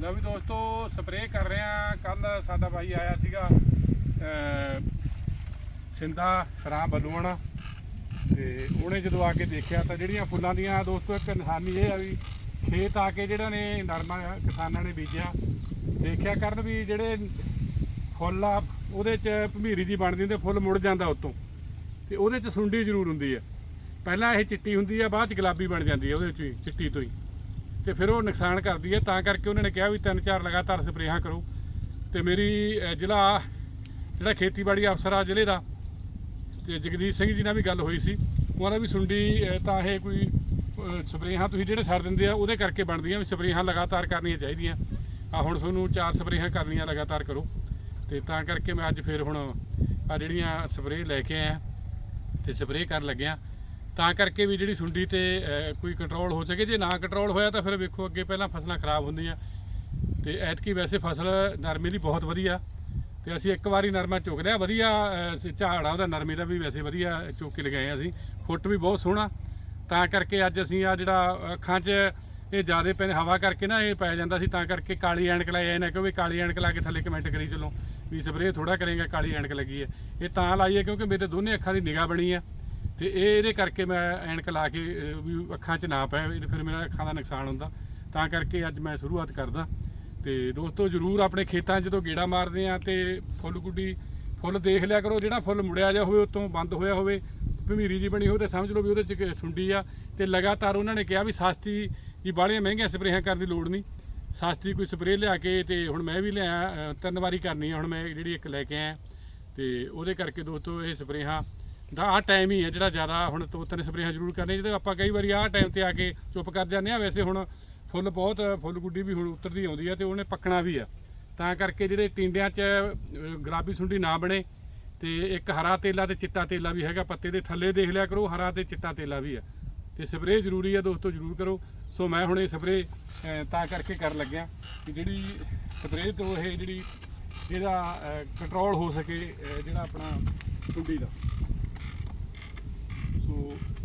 ਲਓ ਵੀ ਦੋਸਤੋ ਸਪਰੇਅ ਕਰ ਰਹੇ ਆ ਕੱਲ ਸਾਡਾ ਭਾਈ ਆਇਆ ਸੀਗਾ ਸਿੰਧਾ ਰਾਮ ਬਲੂਣ ਤੇ ਉਹਨੇ ਜਦੋਂ ਆ ਕੇ ਦੇਖਿਆ ਤਾਂ ਜਿਹੜੀਆਂ ਫੁੱਲਾਂ ਦੀਆਂ ਦੋਸਤੋ, ਇੱਕ ਨਿਸ਼ਾਨੀ ਇਹ ਆ ਵੀ ਖੇਤ ਆ ਕੇ ਜਿਹੜਾ ਨੇ ਨਰਮਾ ਕਿਸਾਨਾਂ ਨੇ ਬੀਜਿਆ, ਦੇਖਿਆ ਕਰਨ ਵੀ ਜਿਹੜੇ ਫੁੱਲ ਆ, ਉਹਦੇ ਚ ਭਮੀਰੀ ਜੀ ਬਣਦੀ ਹੁੰਦੀ, ਫੁੱਲ ਮੁੜ ਜਾਂਦਾ ਉਤੋਂ। ਤੇ ਉਹਦੇ ਚ ਸੁੰਡੀ ਜ਼ਰੂਰ ਹੁੰਦੀ ਆ। ਪਹਿਲਾਂ ਇਹ ਚਿੱਟੀ ਹੁੰਦੀ ਆ, ਬਾਅਦ ਚ ਗੁਲਾਬੀ ਬਣ ਜਾਂਦੀ ਆ ਉਹਦੇ ਚ ਹੀ ਚਿੱਟੀ ਤੋਂ ਹੀ। ਤੇ ਫਿਰ ਉਹ ਨੁਕਸਾਨ ਕਰਦੀ ਹੈ, ਤਾਂ ਕਰਕੇ ਉਹਨਾਂ ਨੇ ਕਿਹਾ ਵੀ ਤਿੰਨ ਚਾਰ ਲਗਾਤਾਰ ਸਪਰੇਹਾਂ ਕਰੋ। ਤੇ ਮੇਰੀ ਜ਼ਿਲ੍ਹਾ, ਜਿਹੜਾ ਖੇਤੀਬਾੜੀ ਅਫਸਰ ਆ ਜ਼ਿਲ੍ਹੇ ਦਾ, ਤੇ ਜਗਦੀਸ਼ ਸਿੰਘ ਜੀ ਨਾਲ ਵੀ ਗੱਲ ਹੋਈ ਸੀ। ਉਹਨਾਂ ਵੀ ਸੁੰਡੀ ਤਾਂ ਇਹ ਕੋਈ ਸਪਰੇਹਾਂ ਤੁਸੀਂ ਜਿਹੜੇ ਛੱਡ ਦਿੰਦੇ ਆ, ਉਹਦੇ ਕਰਕੇ ਬਣਦੀਆਂ ਵੀ ਸਪਰੇਹਾਂ ਲਗਾਤਾਰ ਕਰਨੀਆਂ ਚਾਹੀਦੀਆਂ। ਆ ਹੁਣ ਤੁਹਾਨੂੰ ਚਾਰ ਸਪਰੇਹਾਂ ਕਰਨੀਆਂ ਲਗਾਤਾਰ ਕਰੋ। ਤੇ ਤਾਂ ਕਰਕੇ ਮੈਂ ਅੱਜ ਫਿਰ ਹੁਣ ਆ ਜਿਹੜੀਆਂ ਸਪਰੇਅ ਲੈ ਕੇ ਆਇਆ, ਤੇ ਸਪਰੇਅ ਕਰਨ ਲੱਗਿਆ ਤਾਂ ਕਰਕੇ ਵੀ ਜਿਹੜੀ ਸੁੰਡੀ ਤੇ ਕੋਈ ਕੰਟਰੋਲ ਹੋ ਸਕੇ। ਜੇ ਨਾ ਕੰਟਰੋਲ ਹੋਇਆ ਤਾਂ ਫਿਰ ਵੇਖੋ ਅੱਗੇ ਪਹਿਲਾਂ ਫਸਲਾਂ ਖਰਾਬ ਹੁੰਦੀਆਂ। ਤੇ ਐਤਕੀ ਵੈਸੇ ਫਸਲ ਨਰਮੇ ਦੀ ਬਹੁਤ ਵਧੀਆ। ਤੇ ਅਸੀਂ ਇੱਕ ਵਾਰੀ ਨਰਮਾ ਚੁੱਕ ਲਿਆ। ਵਧੀਆ ਅਹ, ਝਾੜ ਆ ਉਹਦਾ ਨਰਮੇ ਦਾ ਵੀ ਵੈਸੇ ਵਧੀਆ ਚੁੱਕ ਕੇ ਲਗਾਏ ਅਸੀਂ। ਫੁੱਟ ਵੀ ਬਹੁਤ ਸੋਹਣਾ। ਤਾਂ ਕਰਕੇ ਅੱਜ ਅਸੀਂ ਆ ਜਿਹੜਾ ਅੱਖਾਂ 'ਚ ਇਹ ਜਿਆਦੇ ਪੈਣ ਹਵਾ ਕਰਕੇ ਨਾ ਇਹ ਪੈ ਜਾਂਦਾ ਸੀ ਤਾਂ ਕਰਕੇ ਕਾਲੀ ਐਨਕ ਲਾਏ ਐ ਨਾ ਕਿਉਂਕਿ ਕਾਲੀ ਐਨਕ ਲਾ ਕੇ ਥੱਲੇ ਕਮੈਂਟ ਕਰੀ ਚਲੋ ਵੀ ਸਪਰੇਅ ਥੋੜਾ ਕਰੇਗਾ ਕਾਲੀ ਐਨਕ ਲੱਗੀ ਹੈ। ਇਹ ਤਾਂ ਲਾਈ ਹੈ ਕਿਉਂਕਿ ਮੇਰੇ ਦੋਨੇ ਅੱਖਾਂ ਦੀ ਨਿਗਾਹ ਬਣੀ ਆ। ਤੇ ਇਹ ਇਹਦੇ ਕਰਕੇ ਮੈਂ ਐਨਕ ਲਾ ਕੇ ਵੀ ਅੱਖਾਂ 'ਚ ਨਾ ਪਏ ਵੀ ਫਿਰ ਮੇਰਾ ਅੱਖਾਂ ਦਾ ਨੁਕਸਾਨ ਹੁੰਦਾ। ਤਾਂ ਕਰਕੇ ਅੱਜ ਮੈਂ ਸ਼ੁਰੂਆਤ ਕਰਦਾ। ਤੇ ਦੋਸਤੋ, ਜਰੂਰ ਆਪਣੇ ਖੇਤਾਂ 'ਚ ਜਦੋਂ ਗੇੜਾ ਮਾਰਦੇ ਆ ਤੇ ਫੁੱਲ ਗੁੱਡੀ, ਫੁੱਲ ਦੇਖ ਲਿਆ ਕਰੋ। ਜਿਹੜਾ ਫੁੱਲ ਮੁੜਿਆ ਜਾ ਹੋਵੇ, ਉਤੋਂ ਬੰਦ ਹੋਇਆ ਹੋਵੇ, ਭਮੀਰੀ ਜੀ ਬਣੀ ਹੋਵੇ ਤਾਂ ਸਮਝ ਲਓ ਵੀ ਉਹਦੇ 'ਚ ਸੁੰਡੀ ਆ। ਤੇ ਲਗਾਤਾਰ ਉਹਨਾਂ ਨੇ ਕਿਹਾ ਵੀ ਸਸਤੀ ਜੀ ਬਾਹਲੀਆਂ ਮਹਿੰਗੀਆਂ ਸਪਰੇਹਾਂ ਕਰਨ ਦੀ ਲੋੜ ਨਹੀਂ। ਸਸਤੀ ਕੋਈ ਸਪਰੇਅ ਲਿਆ ਕੇ ਤੇ ਹੁਣ ਮੈਂ ਵੀ ਲਿਆ ਤਿੰਨ ਵਾਰੀ ਕਰਨੀ ਆ। ਹੁਣ ਮੈਂ ਜਿਹੜੀ ਇੱਕ ਲੈ ਕੇ ਆਇਆ। ਤੇ ਉਹਦੇ ਕਰਕੇ ਦੋਸਤੋ ਇਹ ਸਪਰੇਹਾਂ ਦਾ ਆ ਟਾਈਮ ਹੀ ਹੈ ਜਿਹੜਾ ਜ਼ਿਆਦਾ ਹੁਣ ਦੋ ਸਪਰੇਹਾਂ ਜ਼ਰੂਰ ਕਰਨੇ ਜਿਹਦੇ ਆਪਾਂ ਕਈ ਵਾਰੀ ਆਹ ਟਾਈਮ ਤੇ ਆ ਕੇ ਚੁੱਪ ਕਰ ਜਾਂਦੇ ਆ ਵੈਸੇ ਹੁਣ ਫੁੱਲ ਬਹੁਤ ਫੁੱਲ ਗੁੱਡੀ ਵੀ ਹੁਣ ਉਤਰਦੀ ਆਉਂਦੀ ਆ ਤੇ ਉਹਨੇ ਪੱਕਣਾ ਵੀ ਆ ਤਾਂ ਕਰਕੇ ਜਿਹੜੇ ਟਿੰਡਿਆਂ 'ਚ ਅਹ, ਗੁਲਾਬੀ ਸੁੰਡੀ ਨਾ ਬਣੇ ਤੇ ਇੱਕ ਹਰਾ ਤੇਲਾ ਤੇ ਚਿੱਟਾ ਤੇਲਾ ਵੀ ਹੈਗਾ। ਪੱਤੇ ਦੇ ਥੱਲੇ ਦੇਖ ਲਿਆ ਕਰੋ ਹਰਾ ਤੇ ਚਿੱਟਾ ਤੇਲਾ ਵੀ ਆ ਤੇ ਸਪਰੇਅ ਜ਼ਰੂਰੀ ਆ ਦੋਸਤੋ ਜ਼ਰੂਰ ਕਰੋ। ਸੋ ਮੈਂ ਹੁਣ ਇਹ ਸਪਰੇਅ ਤਾਂ ਕਰਕੇ ਕਰਨ ਲੱਗਿਆ ਕਿ ਜਿਹੜੀ ਸਪਰੇਅ ਤੋਂ ਇਹ ਜਿਹੜੀ ਇਹਦਾ ਕੰਟਰੋਲ ਹੋ ਸਕੇ ਜਿਹੜਾ ਆਪਣਾ ਸੁੰਡੀ ਦਾ। guru